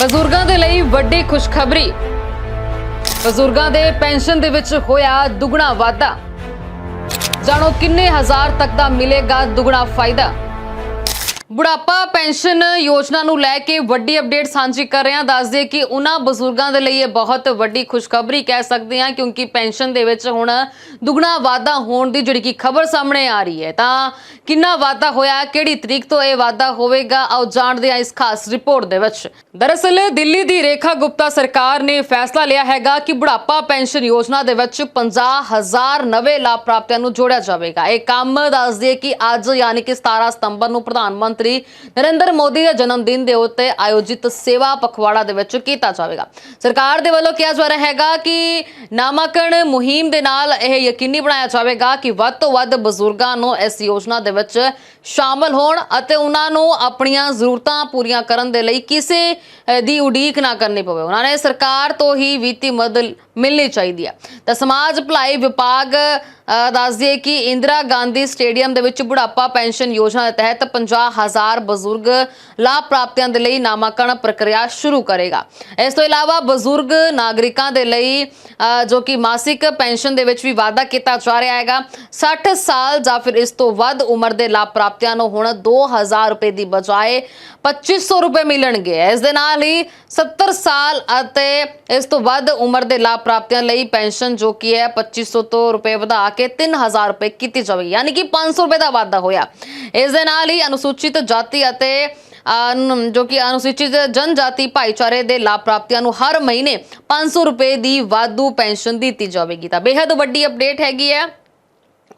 ਬਜ਼ੁਰਗਾਂ ਦੇ ਲਈ ਵੱਡੀ ਖੁਸ਼ਖਬਰੀ। ਬਜ਼ੁਰਗਾਂ ਦੇ ਪੈਨਸ਼ਨ ਦੇ ਵਿੱਚ ਹੋਇਆ ਦੁੱਗਣਾ ਵਾਧਾ। ਜਾਣੋ ਕਿੰਨੇ ਹਜ਼ਾਰ ਤੱਕ ਦਾ ਮਿਲੇਗਾ ਦੁੱਗਣਾ ਫਾਇਦਾ। ਬੁਢਾਪਾ ਪੈਨਸ਼ਨ ਯੋਜਨਾ ਨੂੰ ਲੈ ਕੇ ਵੱਡੀ ਅਪਡੇਟ ਸਾਂਝੀ ਕਰ ਰਹੇ ਹਾਂ। ਦੱਸ ਕਿ ਉਹਨਾਂ ਬਜ਼ੁਰਗਾਂ ਦੇ ਲਈ ਇਹ ਬਹੁਤ ਵੱਡੀ ਖੁਸ਼ਖਬਰੀ ਕਹਿ ਸਕਦੇ ਹਾਂ, ਕਿਉਂਕਿ ਪੈਨਸ਼ਨ ਦੇ ਵਿੱਚ ਹੁਣ ਦੁੱਗਣਾ ਵਾਧਾ ਹੋਣ ਦੀ ਜਿਹੜੀ ਕਿ ਖਬਰ ਸਾਹਮਣੇ ਆ ਰਹੀ ਹੈ। ਤਾਂ ਕਿੰਨਾ ਵਾਧਾ ਹੋਇਆ, ਕਿਹੜੀ ਤਰੀਕ ਤੋਂ ਇਹ ਵਾਧਾ ਹੋਵੇਗਾ, ਆਓ ਜਾਣਦੇ ਹਾਂ ਇਸ ਖਾਸ ਰਿਪੋਰਟ ਦੇ ਵਿੱਚ। ਦਰਅਸਲ, ਦਿੱਲੀ ਦੀ ਰੇਖਾ ਗੁਪਤਾ ਸਰਕਾਰ ਨੇ ਫੈਸਲਾ ਲਿਆ ਹੈਗਾ ਕਿ ਬੁਢਾਪਾ ਪੈਨਸ਼ਨ ਯੋਜਨਾ ਦੇ ਵਿੱਚ 50000 ਨਵੇਂ ਲਾਭ ਪ੍ਰਾਪਤੀਆਂ ਨੂੰ ਜੋੜਿਆ ਜਾਵੇਗਾ। ਇਹ ਕੰਮ ਦੱਸ ਕਿ ਅੱਜ, ਯਾਨੀ ਕਿ 17 ਸਤੰਬਰ ਨੂੰ ਪ੍ਰਧਾਨ ਮੰਤਰੀ ਨਰਿੰਦਰ ਮੋਦੀ ਦੇ ਜਨਮ ਦਿਨ ਦੇ ਉੱਤੇ ਆਯੋਜਿਤ ਸੇਵਾ ਪਖਵਾੜਾ ਦੇ ਵਿੱਚ ਕੀਤਾ ਜਾਵੇਗਾ। ਸਰਕਾਰ ਦੇ ਵੱਲੋਂ ਕਿਹਾ ਜਾ ਰਿਹਾ ਹੈਗਾ ਕਿ ਨਾਮਕਰਨ ਮੁਹਿੰਮ ਦੇ ਨਾਲ ਇਹ ਯਕੀਨੀ ਬਣਾਇਆ ਜਾਵੇਗਾ ਕਿ ਵੱਧ ਤੋਂ ਵੱਧ ਬਜ਼ੁਰਗਾਂ ਨੂੰ ਇਸ ਯੋਜਨਾ ਦੇ ਵਿੱਚ ਸ਼ਾਮਲ ਹੋਣ ਅਤੇ ਉਹਨਾਂ ਨੂੰ ਆਪਣੀਆਂ ਜ਼ਰੂਰਤਾਂ ਪੂਰੀਆਂ ਕਰਨ ਦੇ ਲਈ ਕਿਸੇ ਦੀ ਉਡੀਕ ਨਾ ਕਰਨੀ ਪਵੇ। ਉਹਨਾਂ ਨੇ ਸਰਕਾਰ ਤੋਂ ਹੀ ਵਿੱਤੀ ਮਦਦ ਮਿਲਣੀ ਚਾਹੀਦੀ ਹੈ ਤਾਂ ਸਮਾਜ ਭਲਾਈ ਵਿਭਾਗ ਅ, ਦੱਸ ਦਈਏ ਕਿ ਇੰਦਰਾ ਗਾਂਧੀ ਸਟੇਡੀਅਮ ਦੇ ਵਿੱਚ ਬੁਢਾਪਾ ਪੈਨਸ਼ਨ ਯੋਜਨਾ ਦੇ ਤਹਿਤ 50000 ਬਜ਼ੁਰਗ ਲਾਭ ਪ੍ਰਾਪਤੀਆਂ ਦੇ ਲਈ ਨਾਮਾਂਕਣ ਪ੍ਰਕਿਰਿਆ ਸ਼ੁਰੂ ਕਰੇਗਾ। ਇਸ ਤੋਂ ਇਲਾਵਾ ਬਜ਼ੁਰਗ ਨਾਗਰਿਕਾਂ ਦੇ ਲਈ ਜੋ ਕਿ ਮਾਸਿਕ ਪੈਨਸ਼ਨ ਦੇ ਵਿੱਚ ਵੀ ਵਾਅਦਾ ਕੀਤਾ ਜਾ ਰਿਹਾ ਹੈਗਾ 60 ਸਾਲ ਜਾਂ ਫਿਰ ਇਸ ਤੋਂ ਵੱਧ ਉਮਰ ਦੇ ਲਾਭ ਪ੍ਰਾਪਤੀਆਂ ਨੂੰ ਹੁਣ 2000 ਰੁਪਏ ਦੀ ਬਜਾਏ 2500 ਰੁਪਏ ਮਿਲਣਗੇ। ਇਸ ਦੇ ਨਾਲ ਹੀ 70 ਸਾਲ ਅਤੇ ਇਸ ਤੋਂ ਵੱਧ ਉਮਰ ਦੇ ਲਾਭ ਪ੍ਰਾਪਤੀਆਂ ਲਈ ਪੈਨਸ਼ਨ ਜੋ ਕਿ ਹੈ 2500 ਤੋਂ ਰੁਪਏ ਵਧਾ ਕੇ 3000 ਰੁਪਏ ਕੀਤੀ ਜਾਵੇਗੀ, ਯਾਨੀ ਕਿ 500 ਰੁਪਏ ਦਾ ਵਾਧਾ ਹੋਇਆ। ਇਸ ਦੇ ਨਾਲ ਹੀ ਅਨੁਸੂਚਿਤ ਜਾਤੀ ਅਤੇ ਜੋ ਕਿ ਅਨੁਸੂਚਿਤ ਜਨਜਾਤੀ ਭਾਈਚਾਰੇ ਦੇ ਲਾਭ ਪ੍ਰਾਪਤੀਆਂ ਨੂੰ ਹਰ ਮਹੀਨੇ 500 ਰੁਪਏ ਦੀ ਵਾਧੂ ਪੈਨਸ਼ਨ ਦਿੱਤੀ ਜਾਵੇਗੀ। ਤਾਂ ਬੇहद ਵੱਡੀ ਅਪਡੇਟ ਹੈਗੀ ਹੈ।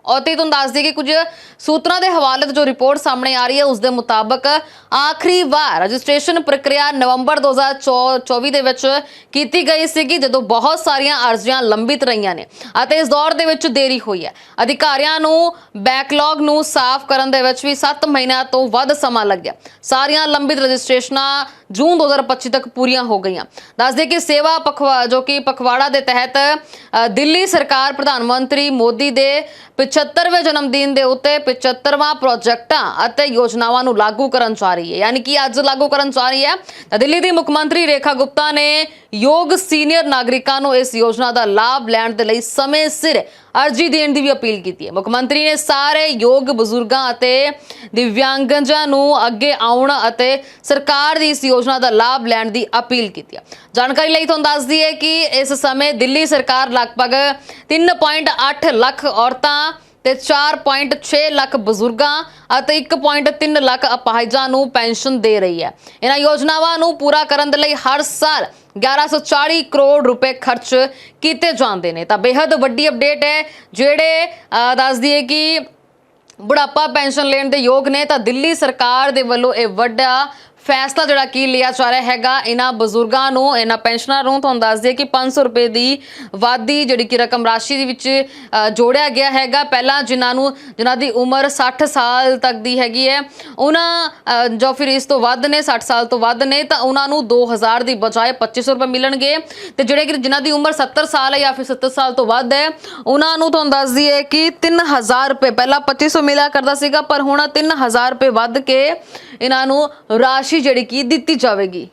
ਔਰ ਤੇ ਤੁਹਾਨੂੰ ਦੱਸ ਦਈਏ ਕਿ ਕੁਝ ਸੂਤਰਾਂ ਦੇ ਹਵਾਲੇ ਤੋਂ ਜੋ ਰਿਪੋਰਟ ਸਾਹਮਣੇ ਆ ਰਹੀ ਹੈ, ਉਸ ਦੇ ਮੁਤਾਬਕ ਆਖਰੀ ਵਾਰ ਰਜਿਸਟ੍ਰੇਸ਼ਨ ਪ੍ਰਕਿਰਿਆ ਨਵੰਬਰ 2024 ਦੇ ਵਿੱਚ ਕੀਤੀ ਗਈ ਸੀਗੀ, ਜਦੋਂ ਬਹੁਤ ਸਾਰੀਆਂ ਅਰਜ਼ੀਆਂ ਲੰਬਿਤ ਰਹੀਆਂ ਨੇ ਅਤੇ ਇਸ ਦੌਰ ਦੇ ਵਿੱਚ ਦੇਰੀ ਹੋਈ ਹੈ। ਅਧਿਕਾਰੀਆਂ ਨੂੰ ਬੈਕਲੌਗ ਨੂੰ ਸਾਫ਼ ਕਰਨ ਦੇ ਵਿੱਚ ਵੀ 7 ਮਹੀਨਿਆਂ ਤੋਂ ਵੱਧ ਸਮਾਂ ਲੱਗਿਆ। ਸਾਰੀਆਂ ਲੰਬਿਤ ਰਜਿਸਟ੍ਰੇਸ਼ਨਾਂ ਜੂਨ 2025 ਤੱਕ ਪੂਰੀਆਂ ਹੋ ਗਈਆਂ। ਦੱਸਦੇ ਕਿ ਸੇਵਾ ਪਖਵਾ, ਜੋ ਕਿ ਪਖਵਾੜਾ ਦੇ ਤਹਿਤ ਦਿੱਲੀ ਸਰਕਾਰ ਪ੍ਰਧਾਨ ਮੰਤਰੀ ਮੋਦੀ ਦੇ 75ਵੇਂ ਜਨਮ ਦਿਨ ਦੇ ਉੱਤੇ 75ਵਾਂ ਪ੍ਰੋਜੈਕਟਾਂ ਅਤੇ ਯੋਜਨਾਵਾਂ ਨੂੰ ਲਾਗੂ ਕਰਨ ਜਾ ਰਹੀ ਹੈ। ਯਾਨੀ ਕਿ ਅੱਜ ਲਾਗੂ ਕਰਨ ਜਾ ਰਹੀ ਹੈ। ਤਾਂ ਦਿੱਲੀ ਦੀ ਮੁੱਖ ਮੰਤਰੀ ਰੇਖਾ ਗੁਪਤਾ ਨੇ ਯੋਗ ਸੀਨੀਅਰ ਨਾਗਰਿਕਾਂ ਨੂੰ ਇਸ ਯੋਜਨਾ ਦਾ ਲਾਭ ਲੈਣ ਦੇ ਲਈ ਸਮੇਂ ਸਿਰ ਅਰਜੀ ਦੇਣ ਦੀ ਵੀ ਅਪੀਲ ਕੀਤੀ ਹੈ। ਮੁੱਖ ਮੰਤਰੀ ਨੇ ਸਾਰੇ ਯੋਗ ਬਜ਼ੁਰਗਾਂ ਅਤੇ ਦਿਵਿਆਂਗਜਨਾਂ ਨੂੰ ਅੱਗੇ ਆਉਣ ਅਤੇ ਸਰਕਾਰ ਦੀ ਇਸ ਯੋਜਨਾ ਦਾ ਲਾਭ ਲੈਣ ਦੀ ਅਪੀਲ ਕੀਤੀ ਹੈ। ਜਾਣਕਾਰੀ ਲਈ ਤੁਹਾਨੂੰ ਦੱਸ ਦਈਏ ਕਿ ਇਸ ਸਮੇਂ ਦਿੱਲੀ ਸਰਕਾਰ ਲਗਭਗ 3.8 ਲੱਖ ਔਰਤਾਂ ਤੇ 4.6 ਲੱਖ ਬਜ਼ੁਰਗਾਂ ਅਤੇ 1.3 ਲੱਖ ਅਪਾਹਿਜਾਂ ਨੂੰ ਪੈਨਸ਼ਨ ਦੇ ਰਹੀ ਹੈ। ਇਹਨਾਂ ਯੋਜਨਾਵਾਂ ਨੂੰ ਪੂਰਾ ਕਰਨ ਦੇ ਲਈ ਹਰ ਸਾਲ 1140 ਕਰੋੜ ਰੁਪਏ ਖਰਚ ਕੀਤੇ ਜਾਂਦੇ ਨੇ। ਤਾਂ ਬੇहद ਵੱਡੀ ਅਪਡੇਟ ਹੈ ਜਿਹੜੇ ਅਹ, ਦੱਸ ਦਈਏ ਕਿ ਬੁਢਾਪਾ ਪੈਨਸ਼ਨ ਲੈਣ ਦੇ ਯੋਗ ਨੇ ਤਾਂ ਦਿੱਲੀ ਸਰਕਾਰ ਦੇ ਵੱਲੋਂ ਇਹ ਵੱਡਾ ਫੈਸਲਾ ਜਿਹੜਾ ਕੀ ਲਿਆ ਜਾ ਰਿਹਾ ਹੈਗਾ ਇਹਨਾਂ ਬਜ਼ੁਰਗਾਂ ਨੂੰ ਇਹਨਾਂ ਪੈਨਸ਼ਨਰਾਂ ਨੂੰ ਤੁਹਾਨੂੰ ਦੱਸ ਦਈਏ ਕਿ 500 ਰੁਪਏ ਦੀ ਵਾਧੀ ਜਿਹੜੀ ਕਿ ਰਕਮ ਰਾਸ਼ੀ ਦੇ ਵਿੱਚ ਅ, ਜੋੜਿਆ ਗਿਆ ਹੈਗਾ। ਪਹਿਲਾਂ ਜਿਨ੍ਹਾਂ ਨੂੰ ਜਿਨ੍ਹਾਂ ਦੀ ਉਮਰ 60 ਸਾਲ ਤੱਕ ਦੀ ਹੈਗੀ ਹੈ ਉਹਨਾਂ ਅ, ਜੋ ਫਿਰ ਇਸ ਤੋਂ ਵੱਧ ਨੇ 60 ਸਾਲ ਤੋਂ ਵੱਧ ਨੇ ਤਾਂ ਉਹਨਾਂ ਨੂੰ 2000 ਦੀ ਬਜਾਏ 2500 ਰੁਪਏ ਮਿਲਣਗੇ। ਤੇ ਜਿਹੜੇ ਕਿ ਜਿਨ੍ਹਾਂ ਦੀ ਉਮਰ 70 ਸਾਲ ਹੈ ਜਾਂ ਫਿਰ 70 ਸਾਲ ਤੋਂ ਵੱਧ ਹੈ ਉਹਨਾਂ ਨੂੰ ਤੁਹਾਨੂੰ ਦੱਸ ਦਈਏ ਕਿ 3000 ਰੁਪਏ ਪਹਿਲਾਂ 2500 ਮਿਲਿਆ ਕਰਦਾ ਸੀਗਾ ਪਰ ਹੁਣ 3000 ਰੁਪਏ ਵੱਧ ਕੇ ਇਹਨਾਂ ਨੂੰ ਰਾਸ਼ੀ ਜਿਹੜੀ ਕੀ ਦਿੱਤੀ ਜਾਵੇਗੀ।